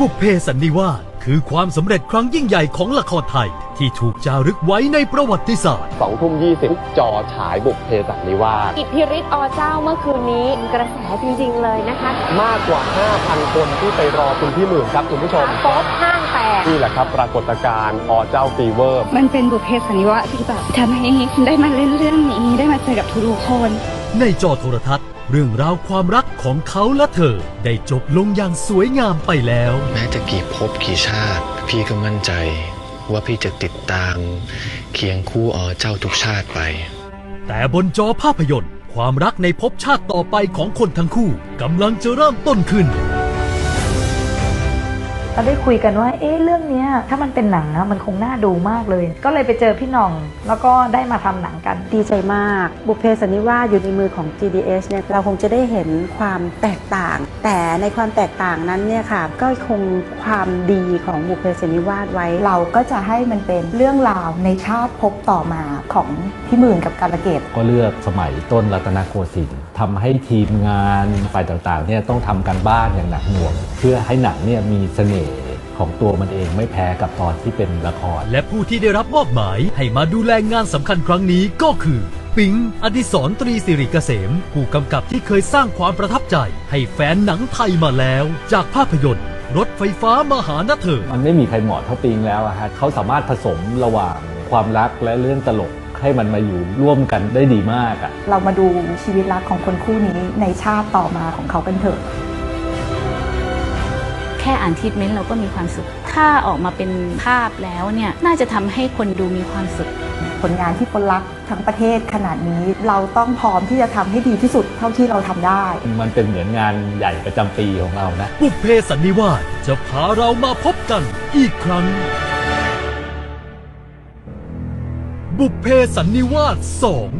บุพเพสันนิวาสคือความสำเร็จครั้งยิ่งใหญ่ของละครไทย ที่ถูกจารึกไว้ในประวัติศาสตร์ สองทุ่มยี่สิบจอฉายบุกเพสันนิวาสอิทธิฤทธิ์อเจ้าเมื่อคืนนี้กระแสจริง ๆ เลยนะคะ มากกว่า 5,000 คนที่ไปรอคุณพี่หมื่นครับคุณผู้ชมโป๊บห้างแตก นี่แหละครับปรากฏการณ์อเจ้าฟีเวอร์ มันเป็นบุพเพสันนิวาสที่แบบทำให้ได้มาเล่นเรื่องนี้ได้มาเจอกับทุกๆคน ในจอโทรทัศน์ เรื่องราวความรักของเขาและเธอ ได้จบลงอย่างสวยงามไปแล้ว แม้จะกี่ภพกี่ชาติ พี่ก็มั่นใจว่าพี่จะติดตามเคียงคู่อ๋อเจ้าทุกชาติไป แต่บนจอภาพยนตร์ ความรักในภพชาติต่อไปของคนทั้งคู่กำลังจะเริ่มต้นขึ้น ก็ได้คุยกันว่า เอ๊ะเรื่องเนี้ยถ้ามันเป็นหนังนะมันคงน่าดูมากเลย ก็เลยไปเจอพี่หน่อง แล้วก็ได้มาทำหนังกัน ดีใจมาก บุพเพสันนิวาสอยู่ในมือของ GDS เนี่ยเราคงจะได้เห็นความแตกต่าง แต่ในความแตกต่างนั้นเนี่ยค่ะก็คงความดีของบุพเพสันนิวาสไว้ เราก็จะให้มันเป็นเรื่องราวในชาติภพต่อมาของพี่หมื่นกับการะเกดก็เลือกสมัยต้นรัตนโกสินทร์ทำให้ทีมงานฝ่ายต่างๆเนี่ยต้องทำการบ้านอย่างหนักหน่วง เพื่อให้หนังเนี่ยมีเสน่ห์ ของตัวมันเองไม่แพ้กับตอนที่เป็นละคร และผู้ที่ได้รับมอบหมายให้มาดูแลงานสำคัญครั้งนี้ก็คือปิงอดิศรตรีสิริเกษม ผู้กำกับที่เคยสร้างความประทับใจ ให้แฟนหนังไทยมาแล้ว จากภาพยนตร์ รถไฟฟ้ามาหานะเธอมันไม่มีใครเหมาะเท่าปิงแล้วอะฮะเขาสามารถผสมระหว่างความรักและเรื่องตลกให้มันมาอยู่ร่วมกันได้ดีมากอะเรามาดูชีวิตรักของคนคู่นี้ในชาติต่อมาของเขากันเถอะ แค่อ่านทีทเมนต์เราก็มีความสุข ถ้าออกมาเป็นภาพแล้วเนี่ยน่าจะทำให้คนดูมีความสุข ผลงานที่คนรักทั้งประเทศขนาดนี้เราต้องพร้อมที่จะทำให้ดีที่สุดเท่าที่เราทำได้ มันเป็นเหมือนงานใหญ่ประจำปีของเรานะ บุพเพสันนิวาสจะพาเรามาพบกันอีกครั้ง บุพเพสันนิวาสสอง